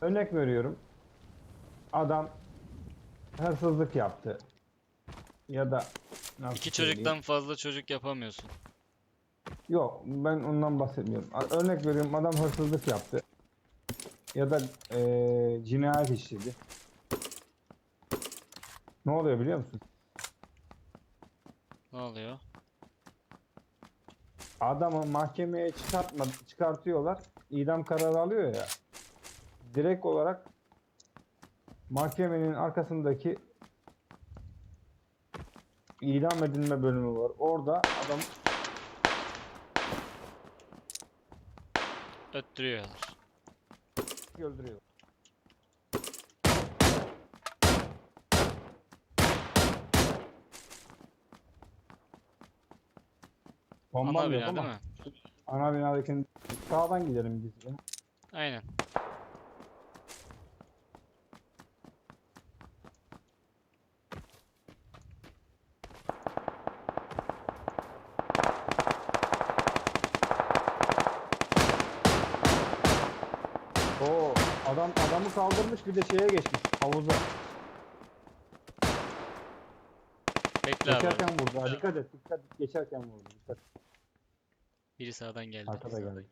Örnek veriyorum. Adam hırsızlık yaptı. Ya da nasıl İki söyleyeyim? çocuktan fazla çocuk yapamıyorsun. Yok ben ondan bahsetmiyorum. A- Örnek veriyorum adam hırsızlık yaptı. Ya da eee cinayet işledi. Ne oluyor biliyor musun? Ne oluyor? Adamı mahkemeye çıkartma, çıkartıyorlar. idam kararı alıyor ya. Direkt olarak mahkemenin arkasındaki idam edilme bölümü var. Orada adam Öttürüyorlar. öldürüyor. Bomba Ana bina değil mi? ana binadaki sağdan gidelim biz ya. Aynen. Oo adam adamı kaldırmış bir de şeye geçmiş havuza. Bekle abi. Geçerken vurdu. Ha, dikkat et dikkat et. Geçerken vurdu. Dikkat. Biri sağdan geldi. Arkada geldi.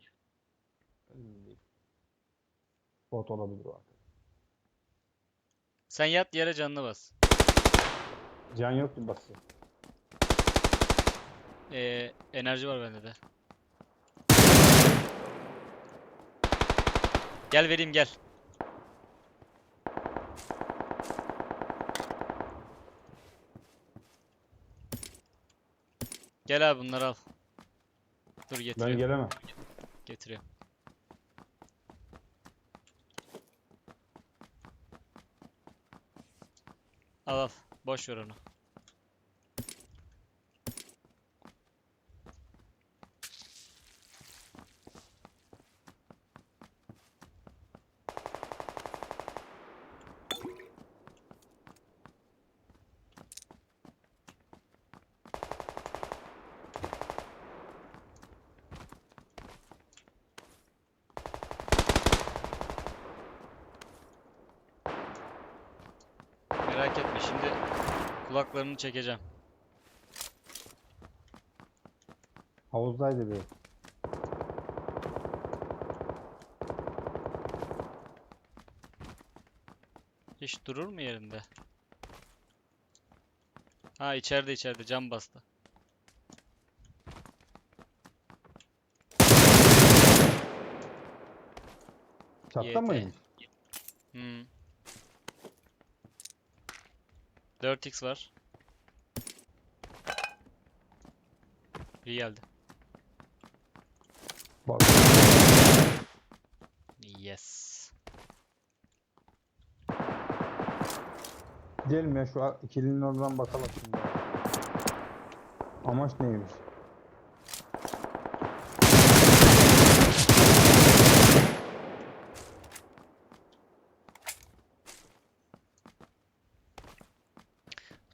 Bot olabilir o arkada. Sen yat yere canını bas. Can yok ki basıyor. Ee, enerji var bende de. Gel vereyim gel. Gel abi bunları al. Dur Ben getiriyorum. gelemem. Getiriyorum. Al al. Boş ver onu. Merak etme şimdi kulaklarını çekeceğim. Havuzdaydı bir. Hiç durur mu yerinde? Ha içeride içeride cam bastı. Çatta YT. mıymış? Hmm. 4x var. İyi geldi. Bak. Yes. Gidelim ya şu ikilinin oradan bakalım şimdi. Amaç neymiş?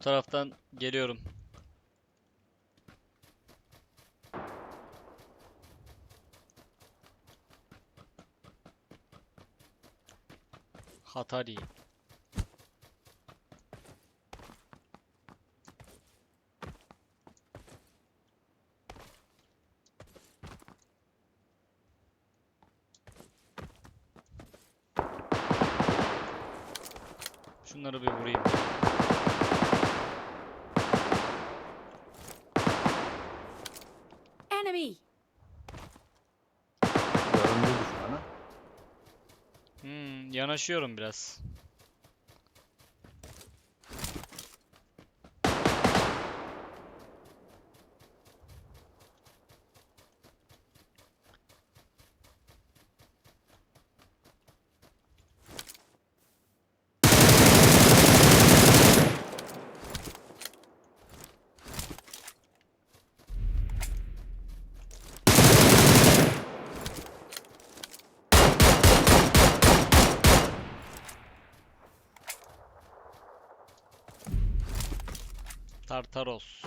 Bu taraftan geliyorum. Hatari. Yanaşıyorum biraz. Tartaros.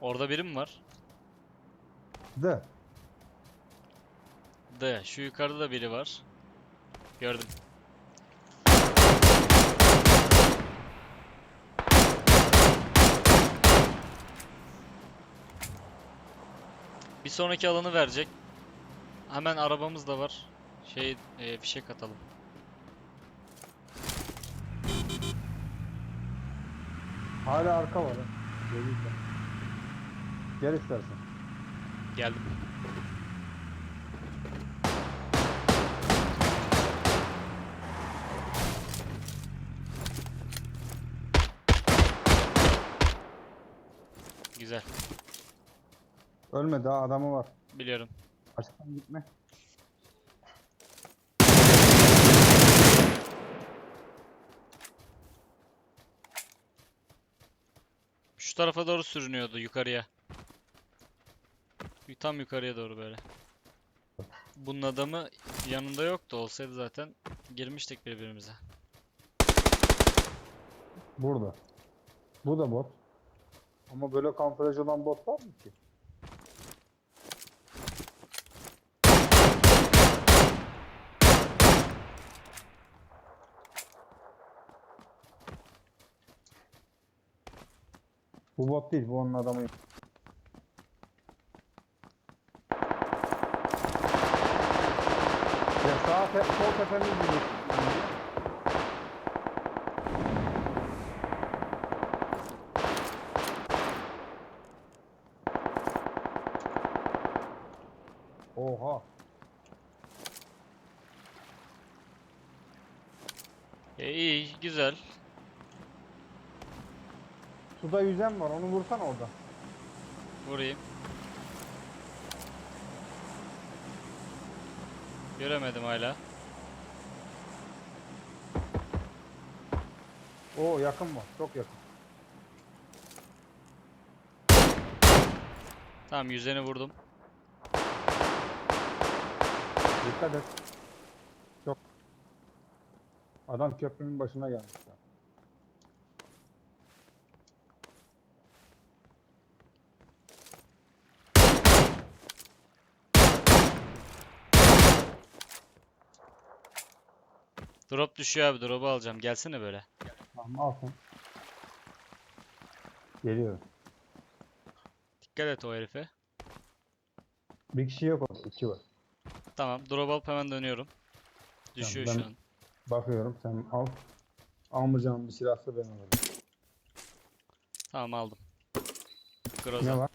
Orada birim var. De. De. Şu yukarıda da biri var. Gördüm. Bir sonraki alanı verecek. Hemen arabamız da var. Şey, e, fişek atalım. Hala arka var. ha. Gelirsen. Gel istersen. Geldim. Güzel. Ölme daha adamı var. Biliyorum. Açıktan gitme. Şu tarafa doğru sürünüyordu yukarıya. Tam yukarıya doğru böyle. Bunun adamı yanında yoktu. Olsaydı zaten girmiştik birbirimize. Burada. Bu da bot. Ama böyle kamuflaj olan bot var mı ki? Bu bot değil, bu onun adamı. Ya sağ te sol tepemiz gibi. Oha. E, iyi, güzel. Suda yüzen var, onu vursan orada. Vurayım. Göremedim hala. Oo yakın var, çok yakın. Tamam yüzeni vurdum. Dikkat et. Çok. Adam köprünün başına gelmiş. ya. Drop düşüyor abi. Drop'u alacağım. Gelsene böyle. Tamam al sen. Geliyor. Dikkat et o herife. Bir kişi yok orada, iki var. Tamam. Drop alıp hemen dönüyorum. Düşüyor ben- şu an. Bakıyorum sen al. Almayacağım bir silahsa ben alırım. Tamam aldım. Ne Groza. var?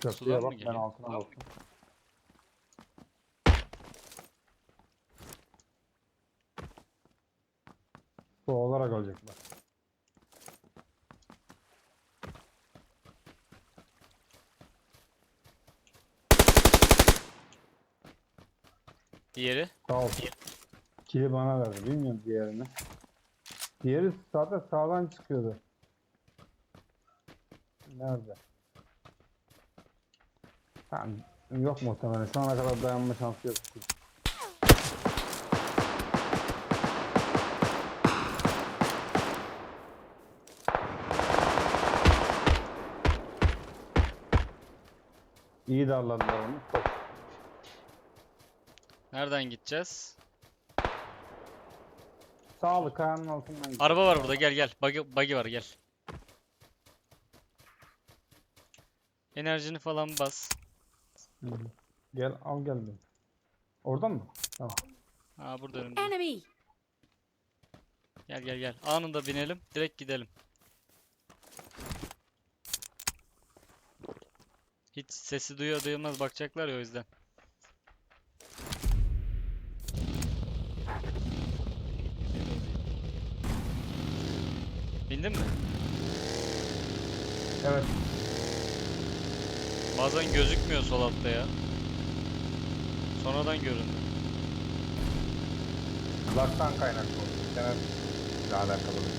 Köprüye Sudan mı bak ben geliyor? altına bakıyorum. Su olarak ölecekler. Diğeri. Sağ ol. Kili bana verdi. Bilmiyorum diğerini. Diğeri zaten sağdan çıkıyordu. Nerede? Tamam. Yok muhtemelen. Şu ana kadar dayanma şansı yok. İyi darladılar onu. Çok. Nereden gideceğiz? Sağlı kayanın altından gidiyor. Araba var burada. Gel gel. Buggy, buggy var gel. Enerjini falan bas. Gel al gel beni. Oradan mı? Tamam. Ha burada önümde. Enemy! Gel gel gel. Anında binelim. Direkt gidelim. Hiç sesi duyuyor duyulmaz bakacaklar ya o yüzden. Bindin mi? Evet. Bazen gözükmüyor sol altta ya. Sonradan göründü. Laktan kaynaklı oldu. Seninle alakalı. şey.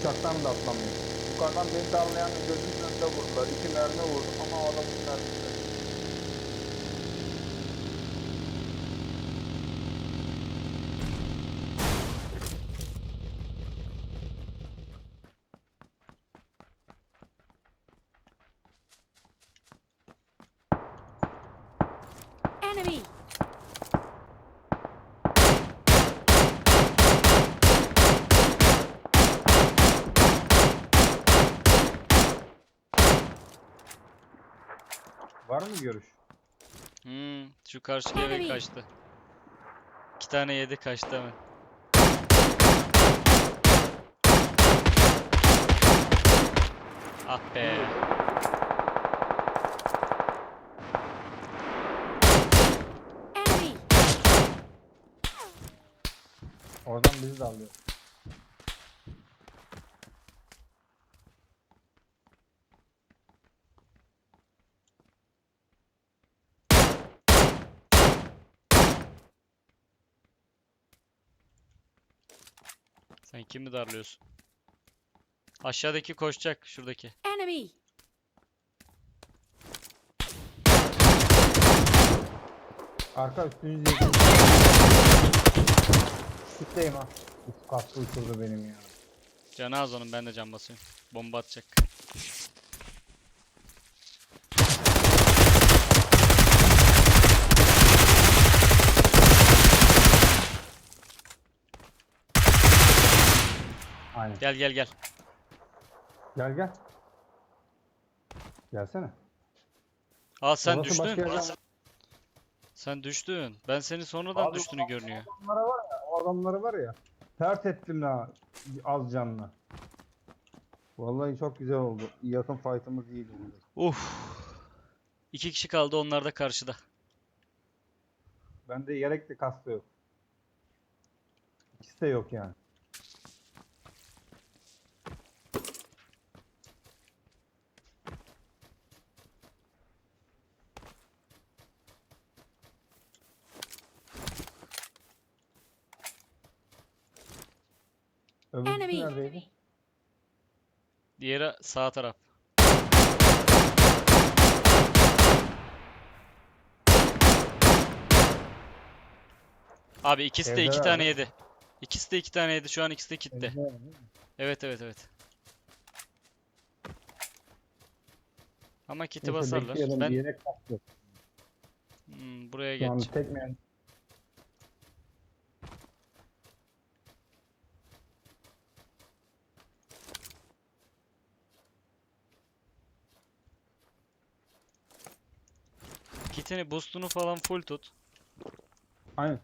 Uçaktan da atlamıyor. Yukarıdan beni darlayan gözümün önünde vurdular. İki mermi vurdu ama o adamın mermisi. Enemy! Var mı görüş? Hmm, şu karşıki eve kaçtı. İki tane yedi kaçtı hemen. Ah be. Enemy! Alıyor. Sen kimi darlıyorsun? Aşağıdaki koşacak şuradaki. Enemy! Arka üstünüzü. Kitleyim ha. Üst kastı uçurdu benim ya. Canı az onun ben de can basıyorum. Bomba atacak. Aynen. Gel gel gel. Gel gel. Gelsene. Aa sen Orası başka düştün. yerden- Sen düştün. Ben seni sonradan Abi düştüğünü görünüyor. Adamlara var ya, o adamları var ya. Tert ettim la az canlı. Vallahi çok güzel oldu. Yakın fight'ımız iyiydi. Uf. İki kişi kaldı onlar da karşıda. Bende yelek de kask da yok. İkisi de yok yani. Öbürküsü Enemy! neredeydi? Diğeri sağ taraf. Abi ikisi de iki tane yedi. İkisi de iki tane yedi. Şu an ikisi de kitle. Evde var, değil mi? Evet evet evet. Ama kiti Neyse, basarlar. bekleyelim, Ben bir. Hmm, buraya Şu an geçeceğim. tek Kitini, boostunu falan full tut. Aynen.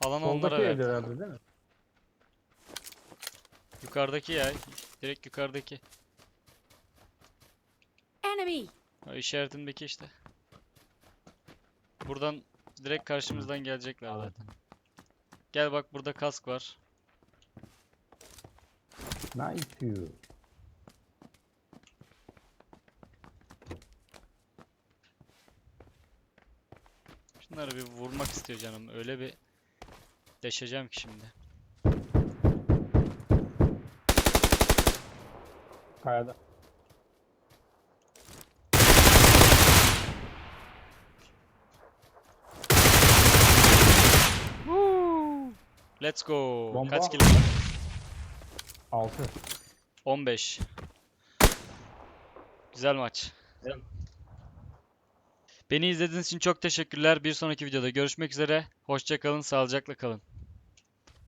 Alan onlara Soldaki ver. evde herhalde değil mi? Yukarıdaki ya. Direkt yukarıdaki. Enemy! O işaretindeki işte. Buradan direkt karşımızdan gelecekler Anladım. zaten. Gel bak burada kask var. Nice you. Şunları bir vurmak istiyor canım. Öyle bir deşeceğim ki şimdi. Kayada. Let's go. Bomba. Kaç kill? 6. 15. Güzel maç. Beni izlediğiniz için çok teşekkürler. Bir sonraki videoda görüşmek üzere. Hoşça kalın, sağlıcakla kalın.